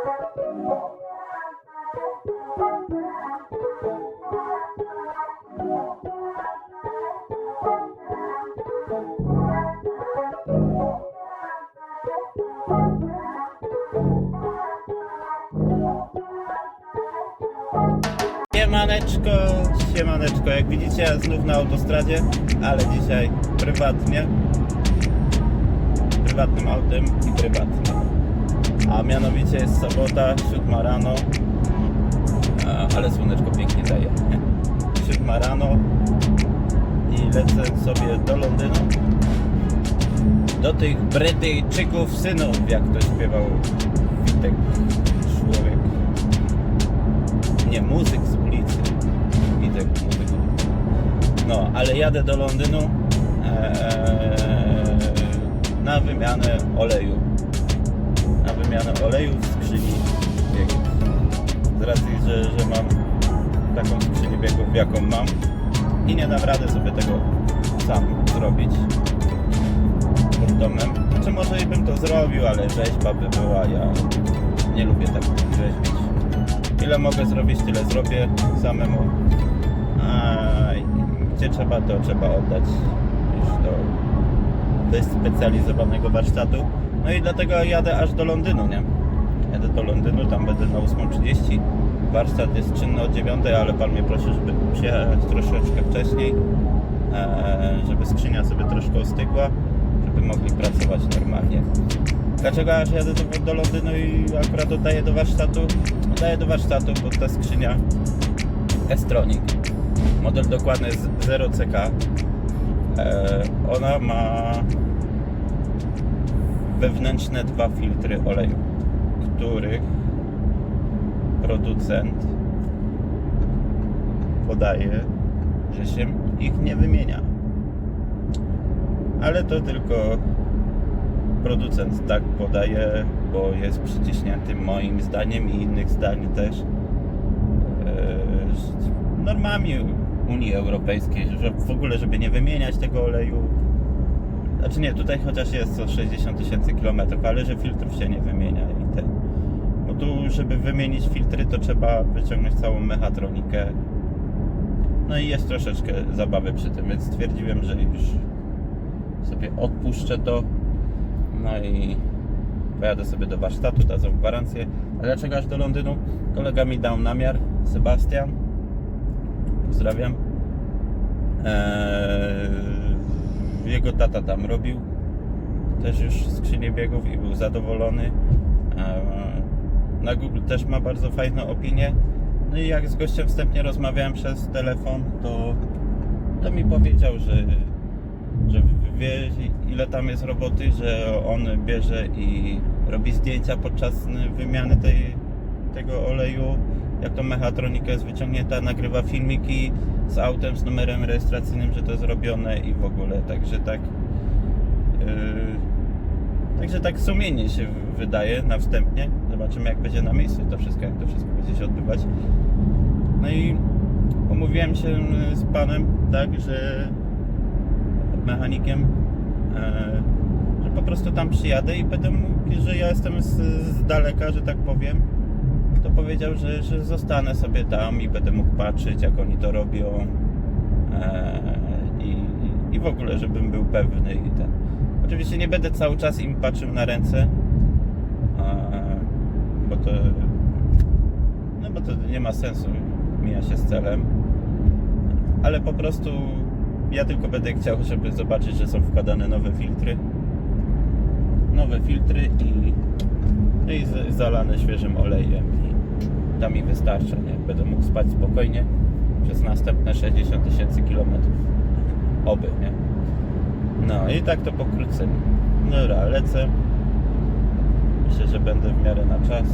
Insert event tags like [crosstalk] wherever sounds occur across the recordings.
Siemaneczko, siemaneczko, jak widzicie ja znów na autostradzie, ale dzisiaj prywatnie, prywatnym autem i prywatnie. A mianowicie jest sobota, 7 rano, a, ale słoneczko pięknie daje. [laughs] 7 rano i lecę sobie do Londynu, do tych Brytyjczyków synów, jak to śpiewał Witek Człowiek nie muzyk z ulicy. Widzę muzyk. No, ale jadę do Londynu eee, na wymianę oleju. Wymianę oleju w skrzyni biegów. Z racji, że, że mam taką skrzynię biegów, jaką mam i nie dam rady sobie tego sam zrobić pod domem. Czy może i bym to zrobił, ale rzeźba by była, ja nie lubię tak rzeźbić. Ile mogę zrobić, tyle zrobię samemu. A gdzie trzeba, to trzeba oddać już do wyspecjalizowanego warsztatu. No i dlatego jadę aż do Londynu, nie? Jadę do Londynu, tam będę na 8.30. Warsztat jest czynny od 9, ale pan mnie prosi, żeby przyjechać troszeczkę wcześniej, e, żeby skrzynia sobie troszkę ostygła, żeby mogli pracować normalnie. Dlaczego aż jadę do, Londynu i akurat oddaję do warsztatu? Oddaję do warsztatu, bo ta skrzynia S-Tronic, model dokładny jest 0CK, e, ona ma wewnętrzne dwa filtry oleju, których producent podaje, że się ich nie wymienia. Ale to tylko producent tak podaje, bo jest przyciśnięty moim zdaniem i innych zdań też e, normami Unii Europejskiej, że w ogóle, żeby nie wymieniać tego oleju. Znaczy nie, tutaj chociaż jest co 60 tysięcy kilometrów, ale że filtrów się nie wymienia i. Bo tu, żeby wymienić filtry, to trzeba wyciągnąć całą mechatronikę. No i jest troszeczkę zabawy przy tym, więc stwierdziłem, że już sobie odpuszczę to. No i pojadę sobie do warsztatu, dadzą gwarancję. A dlaczego aż do Londynu? Kolega mi dał namiar, Sebastian. Pozdrawiam. Eee, jego tata tam robił też już skrzynię biegów i był zadowolony. Eee, na Google też ma bardzo fajną opinię. No i jak z gościem wstępnie rozmawiałem przez telefon, to, to mi powiedział, że że wie ile tam jest roboty, że on bierze i robi zdjęcia podczas wymiany tej, tego oleju, jak to mechatronika jest wyciągnięta, nagrywa filmiki z autem, z numerem rejestracyjnym, że to jest robione i w ogóle, także tak yy, także tak sumiennie się wydaje na wstępnie, zobaczymy jak będzie na miejscu to wszystko, jak to wszystko będzie się odbywać. No i umówiłem się z panem tak, że mechanikiem, e, że po prostu tam przyjadę i będę mógł, że ja jestem z, z daleka, że tak powiem, to powiedział, że, że zostanę sobie tam i będę mógł patrzeć, jak oni to robią e, i, i w ogóle, żebym był pewny i ten. Oczywiście nie będę cały czas im patrzył na ręce, e, bo to no bo to nie ma sensu, mija się z celem, ale po prostu ja tylko będę chciał, żeby zobaczyć, że są wkładane nowe filtry. Nowe filtry i, no i zalane świeżym olejem. To mi wystarcza, nie? Będę mógł spać spokojnie przez następne 60 tysięcy kilometrów. Oby, nie? No i tak to pokrótce. Dobra, lecę. Myślę, że będę w miarę na czas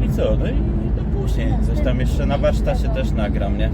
i... I co? No i do później. Coś tam jeszcze na warsztacie też nagram, nie?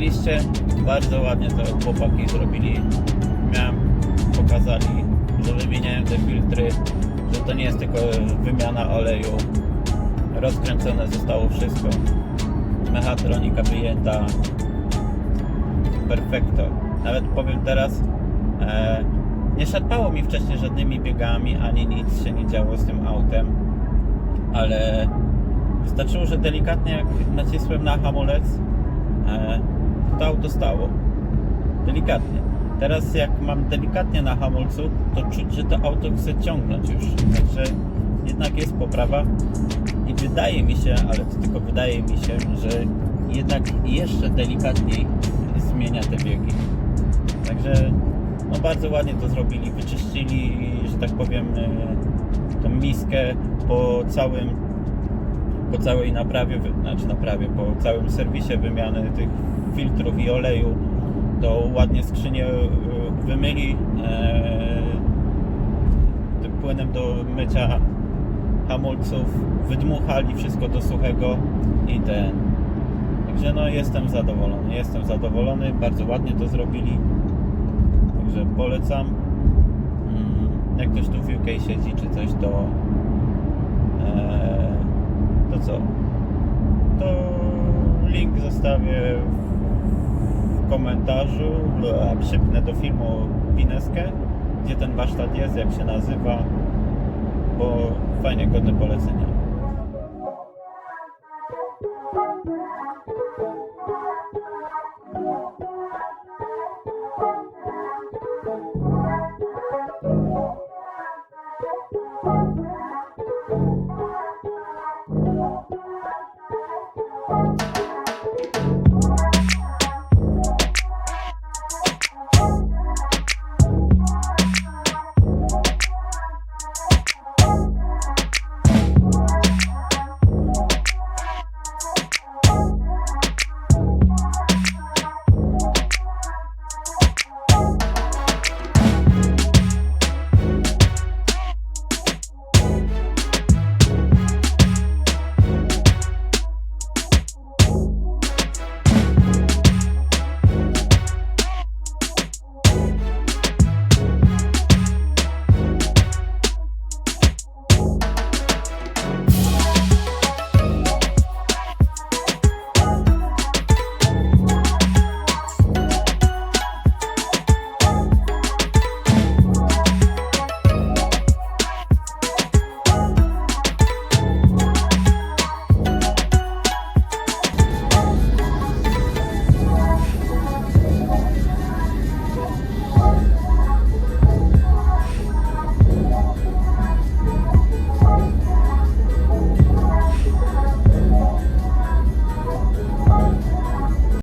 Widzieliście, bardzo ładnie to chłopaki zrobili. Miałem, pokazali, że wymieniają te filtry, że to nie jest tylko wymiana oleju. Rozkręcone zostało wszystko. Mechatronika wyjęta. Perfekto. Nawet powiem teraz, e, nie szarpało mi wcześniej żadnymi biegami, ani nic się nie działo z tym autem, ale wystarczyło, że delikatnie jak nacisłem na hamulec, e, to auto stało. Delikatnie. Teraz jak mam delikatnie na hamulcu, to czuć, że to auto chce ciągnąć już. Także jednak jest poprawa i wydaje mi się, ale to tylko wydaje mi się, że jednak jeszcze delikatniej zmienia te biegi. Także no bardzo ładnie to zrobili, wyczyścili, że tak powiem, e, tą miskę po całym po całej naprawie, znaczy naprawie, po całym serwisie wymiany tych filtrów i oleju, to ładnie skrzynię e, wymyli e, tym płynem do mycia hamulców, wydmuchali wszystko do suchego i ten. Także no jestem zadowolony, jestem zadowolony, bardzo ładnie to zrobili. Także polecam. Mm, Jak ktoś tu w UK siedzi czy coś, to e, to co? To link zostawię w komentarzu, przypnę do filmu pineskę, gdzie ten warsztat jest, jak się nazywa, bo fajnie godne polecenia.